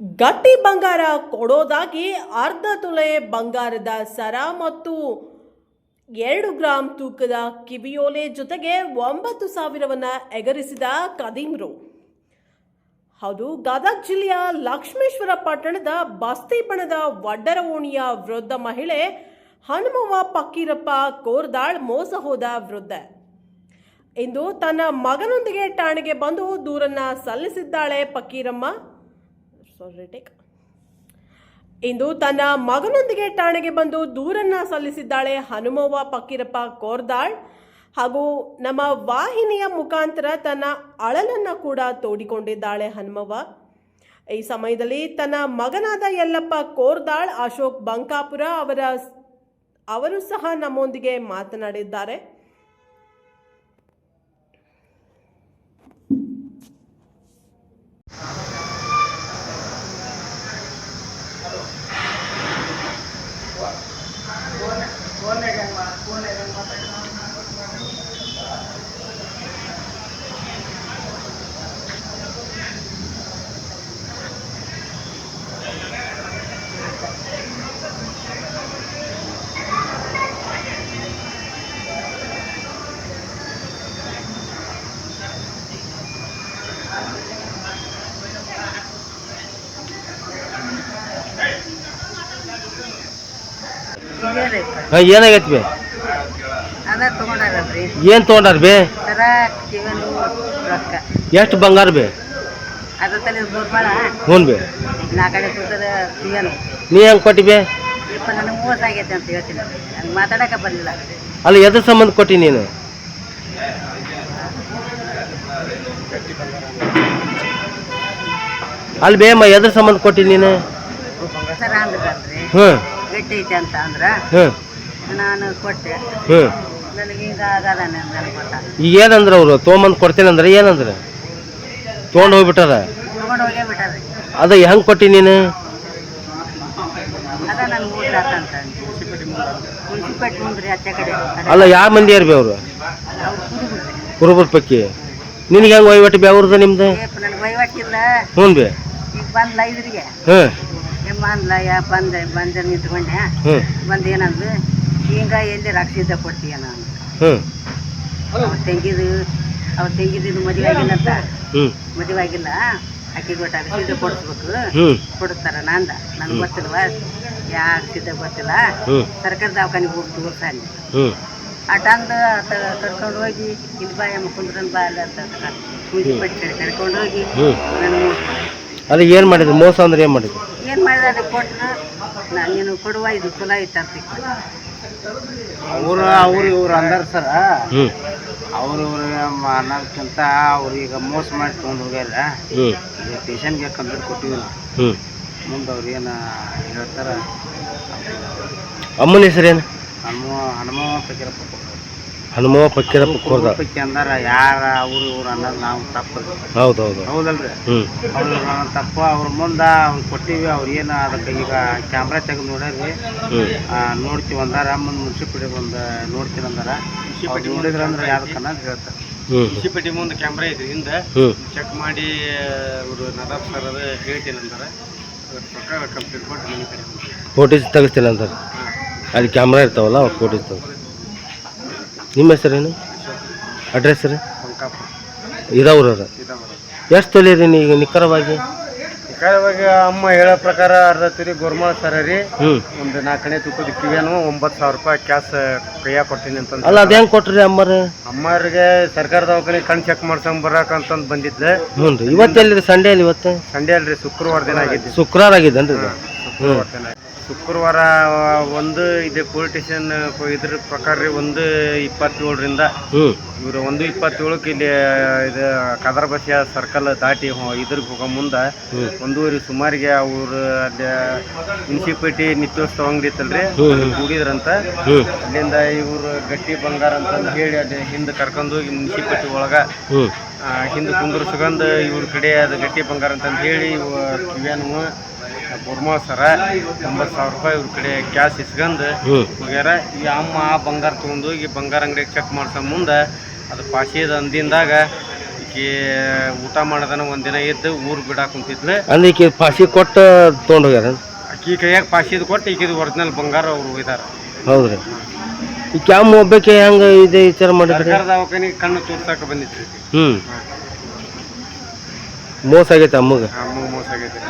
ಗಟ್ಟಿ ಬಂಗಾರ ಕೊಡೋದಾಗಿ ಅರ್ಧ ತೊಲೆ ಬಂಗಾರದ ಸರ ಮತ್ತು ಎರಡು ಗ್ರಾಂ ತೂಕದ ಕಿವಿಯೋಲೆ ಜೊತೆಗೆ ಒಂಬತ್ತು ಸಾವಿರವನ್ನು ಎಗರಿಸಿದ ಕದೀಮ್ರು ಹೌದು, ಗದಗ ಜಿಲ್ಲೆಯ ಲಕ್ಷ್ಮೇಶ್ವರ ಪಟ್ಟಣದ ಬಸ್ತಿ ಬಣದ ವಡ್ಡರ ಓಣಿಯ ವೃದ್ಧ ಮಹಿಳೆ ಹನುಮವ್ವ ಪಕ್ಕೀರಪ್ಪ ಕೋರ್ದಾಳ್ ಮೋಸ ಹೋದ ವೃದ್ಧ. ಇಂದು ತನ್ನ ಮಗನೊಂದಿಗೆ ಠಾಣೆಗೆ ಬಂದು ದೂರನ್ನ ಸಲ್ಲಿಸಿದ್ದಾಳೆ ಪಕ್ಕೀರಮ್ಮ. ಸಾರಿ ಟೇಕ್ ಇಂದು ತನ್ನ ಮಗನೊಂದಿಗೆ ಠಾಣೆಗೆ ಬಂದು ದೂರನ್ನ ಸಲ್ಲಿಸಿದ್ದಾಳೆ ಹನುಮವ್ವ ಪಕ್ಕೀರಪ್ಪ ಕೋರ್ದಾಳ್. ಹಾಗೂ ನಮ್ಮ ವಾಹಿನಿಯ ಮುಖಾಂತರ ತನ್ನ ಅಳಲನ್ನ ಕೂಡ ತೋಡಿಕೊಂಡಿದ್ದಾಳೆ ಹನುಮವ್ವ. ಈ ಸಮಯದಲ್ಲಿ ತನ್ನ ಮಗನಾದ ಯಲ್ಲಪ್ಪ ಕೋರ್ದಾಳ್ ಅಶೋಕ್ ಬಂಕಾಪುರ ಅವರ ಅವರು ಸಹ ನಮ್ಮೊಂದಿಗೆ ಮಾತನಾಡಿದ್ದಾರೆ. ಹಾಂ ಏನಾಗೈತಿ ಬೇ? ಏನು ತೊಗೊಂಡಾರ ಬೇ? ಎಷ್ಟು ಬಂಗಾರ ಬೇ? ಹ್ಞೂ ಬೇ. ನಾ ಹೆಂಗೆ ಕೊಟ್ಟಿ ಬೇ? ಅಲ್ಲ ಎದ್ರ ಸಂಬಂಧ ಕೊಟ್ಟಿ ನೀನು? ಅಲ್ಲಿ ಬೇ ಮ ಎದ್ರ ಸಂಬಂಧ ಕೊಟ್ಟಿ ನೀನು? ಹ್ಞೂ. ಐತೆ ಅಂತ ಅಂದ್ರೆ ನಾನು ಕೊಟ್ಟೆ. ನನಗೆ ಈಗ ಆಗದ ನನಗೆ ಗೊತ್ತಾಗ ಈಗ ಏನಂದ್ರೆ ಅವರು? ತೊಗೊಂಬಂದು ಕೊಡ್ತೇನೆ ಅಂದ್ರೆ ಏನಂದ್ರೆ? ತೊಗೊಂಡು ಹೋಗ್ಬಿಟ್ಟಾರ? ತಗೊಂಡು ಹೋಗೇ ಬಿಟ್ಟಾರ್ರಿ. ಅದ ಹೆಂಗ್ ಕೊಟ್ಟಿ ನೀನು? ಅದ ನನ್ನ ಮೂಡ್ ಆತಂತ ಮುನ್ಸಿಪೇಟೆ ಮುಂದ್ರಿ ಆಚೆ ಕಡೆ. ಅಲ್ಲ ಯಾವ ಮಂದಿ ಯಾರು ಬೇ ಅವರು? ಕುರುಬರ ಪಕ್ಕಿ. ನಿನಗೆ ಹೆಂಗೆ ವಹಿವಾಟು ಬಿ ಅವ್ರದ್ದು ನಿಮ್ದು? ನನಗೆ ವಹಿವಾಟಿಲ್ಲ ಹ್ಞೂ ಬಿ. ಈಗ ಬಂದ್ಲ ಇದ್ರಿಗೆ ಹ್ಞೂ ಎಮ್ಮ ಅಂದ್ಲ ಯಾ ಬಂದೆ ಬಂದೆ ನಿಂತ್ಕೊಂಡೆ. ಹ್ಞೂ ಬಂದು ಏನಂದ್ರೆ ಈಗ ಎಲ್ಲಿ ರಕ್ಷಿತ ಕೊಡ್ತೀಯ ನಾನು? ಹ್ಞೂ ಅವ್ರು ತೆಂಗಿದು ಅವ್ರು ತೆಂಗಿದಿದ್ದು ಮದುವೆ ಆಗಿಲ್ಲಂತ ಹ್ಞೂ ಮದುವೆ ಆಗಿಲ್ಲ? ಅಕ್ಕಿ ಕೊಟ್ಟಾಗ ಸಿದ್ಧ ಕೊಡಿಸ್ಬೇಕು. ಹ್ಞೂ ಕೊಡಿಸ್ತಾರ ನಂದ? ನನಗೆ ಗೊತ್ತಿಲ್ವ? ಯಾ ಸಿದ್ಧ ಗೊತ್ತಿಲ್ಲ? ಸರ್ಕಾರ ದವಾಖಾನಿಗೆ ಹೋಗಿ ತೋರ್ಸಾನಿ. ಅಟಂದು ಕರ್ಕೊಂಡು ಹೋಗಿ ಇಲ್ಲಿ ಬಾ ಎಮ್ಮ ಕುಂದ್ರನ್ ಬಾ ಅಲ್ಲ ಅಂತ ಕಡೆ ಕರ್ಕೊಂಡು ಹೋಗಿ ನಾನು ಅಲ್ಲ ಏನು ಮಾಡಿದ್ರು? ಮೋಸ ಅಂದ್ರೆ ಏನು ಮಾಡಿದ್ರು? ಏನು ಕೊಟ್ಟು ನಾನು ನೀನು ಕೊಡುವ ಇದು ಕುಲ ಐತೆ ಅಂತ ಅವರು ಅವ್ರು ಇವ್ರು ಅಂದಾರ ಸರ. ಹ್ಞೂ ಅವ್ರು ಇವ್ರು ಅನ್ನೋದಕ್ಕಿಂತ ಅವ್ರು ಮೋಸ ಮಾಡಿ ತೊಗೊಂಡು ಹೋಗ್ಯಾರ. ಹ್ಞೂ ಈಗ ಪೇಷಂಟ್ಗೆ ಕಂಪ್ಲೇಂಟ್ ಕೊಟ್ಟಿವಿಲ್ಲ. ಹ್ಞೂ ಮುಂದೆ ಅವ್ರು ಏನು ಹೇಳ್ತಾರ? ಅಮ್ಮನ ಹೆಸರೇನು? ಹನುಮ ಹನುಮ ಪೈಕಿರಪ್ಪ ಹನುಮವ ಪಕ್ಕೀರಪ್ಪ ಕೋರ್ದ ಪಕ್ಕಿ ಅಂದಾರ ಯಾರ ಅವ್ರು ಇವ್ರು ಅನ್ನೋದು ನಾವು ತಪ್ಪು ಹೌದು ಹೌದು ಹೌದಲ್ರಿ? ಹ್ಞೂ ಅವ್ರು ಇವ್ರು ಅನ್ನೋದು ತಪ್ಪು. ಅವ್ರ ಮುಂದೆ ಅವ್ರು ಕೊಟ್ಟಿವಿ ಅವ್ರು ಏನು ಅದಕ್ಕೆ ಈಗ ಕ್ಯಾಮ್ರಾ ತೆಗೆದು ಆ, ನೋಡ್ತೀವಿ ಅಂದಾರ. ಮುಂದೆ ಮುನ್ಸಿಪಿಟಿ ಬಂದು ನೋಡ್ತೀನಿ ಅಂದಾರ. ಅವ್ರು ನೋಡಿದ್ರ ಅಂದ್ರೆ ಯಾವ್ದಕ್ಕೆ ಅನ್ನೋದು ಹೇಳ್ತಾರೆ. ಹ್ಞೂ ಮುಂದೆ ಕ್ಯಾಮ್ರಾ ಐತ್ರಿ ಹಿಂದೆ ಚೆಕ್ ಮಾಡಿ ಅವರು ನದಾಬ್ ಸರ್ ಅದು ಹೇಳ್ತೀನಿ ಹೋಗ್ತೀವಿ. ಫೋಟೋಸ್ ತೆಗಿಸ್ತೀನಿ ಅಂತಾರೆ ಅಲ್ಲಿ ಕ್ಯಾಮ್ರಾ ಇರ್ತಾವಲ್ಲ ಅವ್ರು ಫೋಟೋಸ್ ತೆಗೆ ನಿಮ್ಮ ಹೆಸರೇನು? ಅಡ್ರೆಸ್ ರೀ? ಇದಾವ್ರ ಎಷ್ಟು ಎಷ್ಟು ರೀ ನೀವು ನಿಖರವಾಗಿ? ನಿಖರವಾಗಿ ಅಮ್ಮ ಹೇಳೋ ಪ್ರಕಾರ ಅರ್ಧ ತೊಲಿ ಗೋರ್ಮಾ ಸರ ರೀ. ಹ್ಞೂ. ಒಂದು ನಾಲ್ಕನೇ ತುಪ್ಪದ ಕಿವಿಯನ್ನು ಒಂಬತ್ತು ಸಾವಿರ ರೂಪಾಯಿ ಕ್ಯಾಶ್ ಕೈಯಾಗ ಕೊಡ್ತೀನಿ ಅಂತ ಅಲ್ಲ ಅದು ಹೆಂಗೆ ಕೊಟ್ರಿ ಅಮ್ಮರ ಅಮ್ಮರಿಗೆ ಸರ್ಕಾರ ದವಾಖಾನೆ ಕಣ್ ಚೆಕ್ ಮಾಡ್ಸಂಗ್ ಅಂತ ಬಂದಿದ್ದೆ. ಹ್ಞೂ ರೀ. ಸಂಡೇ ಅಲ್ಲಿ ಇವತ್ತು? ಸಂಡೇ ಅಲ್ರಿ ಶುಕ್ರವಾರ ದಿನ ಆಗಿದ್ದು. ಶುಕ್ರವಾರ ಆಗಿದೇನು ರೀ ಹ್ಞೂ ಶುಕ್ರವಾರ ದಿನ ಶುಕ್ರವಾರ ಒಂದು ಇದೆ ಪೊಲೀಸ್ ಸ್ಟೇಷನ್ ಇದ್ರ ಪ್ರಕಾರ ರೀ ಒಂದು ಇಪ್ಪತ್ತೇಳರಿಂದ. ರಿಂದ ಇವರು ಒಂದು ಇಪ್ಪತ್ತೇಳಕ್ಕೆ ಇಲ್ಲಿ ಇದು ಕದರ್ ಬಸಿಯ ಸರ್ಕಲ್ ದಾಟಿ ಇದ್ರಿಗೆ ಹೋಗೋ ಮುಂದೆ. ಒಂದೂವರೆ ಸುಮಾರಿಗೆ ಅವರು ಅಲ್ಲಿ ಮುನ್ಸಿಪಾಲ್ಟಿ ನಿತ್ಯೋತ್ಸವ ಅಂಗಡಿ ಇತ್ತಲ್ರಿ. ಕೂಡಿದ್ರಂತ. ಅಲ್ಲಿಂದ ಇವರು ಗಟ್ಟಿ ಬಂಗಾರ ಅಂತಂದು ಹೇಳಿ ಅಲ್ಲಿ ಹಿಂದೆ ಕರ್ಕೊಂಡು ಹೋಗಿ ಮುನ್ಸಿಪಾಲ್ಟಿ ಒಳಗೆ ಹಿಂದೆ ಕುಂದ್ರಸ್ಕೊಂಡು ಇವ್ರ ಕಡೆ ಅದು ಗಟ್ಟಿ ಬಂಗಾರ ಅಂತಂದು ಹೇಳಿ ಇವು ಕಿವ್ಯಾನು ಬುರ್ಮಾ ಸರ ಒಂಬತ್ತು ಸಾವಿರ ರೂಪಾಯಿ ಇವ್ರ ಕಡೆ ಕ್ಯಾಶ್ ಇಸ್ಕೊಂಡು ಹೋಗ್ಯಾರ. ಈ ಅಮ್ಮ ಆ ಬಂಗಾರ ತೊಗೊಂಡು ಈ ಬಂಗಾರ ಅಂಗಡಿಗೆ ಚೆಕ್ ಮಾಡ್ಸೋ ಮುಂದೆ ಅದು ಪಾಶಿದ ಅಂದಿಂದಾಗ ಈಕೆ ಊಟ ಮಾಡದನ ಒಂದಿನ ಇದ್ದು ಊರು ಬಿಡಾಕ ಕುಂತಿದ್ಲು. ಅಲ್ಲಿ ಈಕೆ ಫಾಸಿ ಕೊಟ್ಟು ತೊಗೊಂಡು ಹೋಗ್ಯಾರ? ಆಕಿ ಕೈಯಾಗ ಪಾಶಿದ ಕೊಟ್ಟು ಈಕಿದು ಒರಿಜಿನಲ್ ಬಂಗಾರ ಅವ್ರು ಒಯ್ದಾರ. ಹೌದ್ರಿ. ಈ ಕ್ಯಾಮ್ ಒಬ್ಬಕ್ಕೆ ಹೆಂಗೆ ಇದೆ ವಿಚಾರ ಮಾಡಿದ್ರಿ? ಸರ್ಕಾರ ದವಾಖಾನಿಗೆ ಕಣ್ಣು ತೋರ್ಸಾಕ ಬಂದಿತ್ತು ಹ್ಞೂ ಮೋಸ ಆಗೈತೆ ಅಮ್ಮಗೆ ಮೋಸ ಆಗೈತೆ.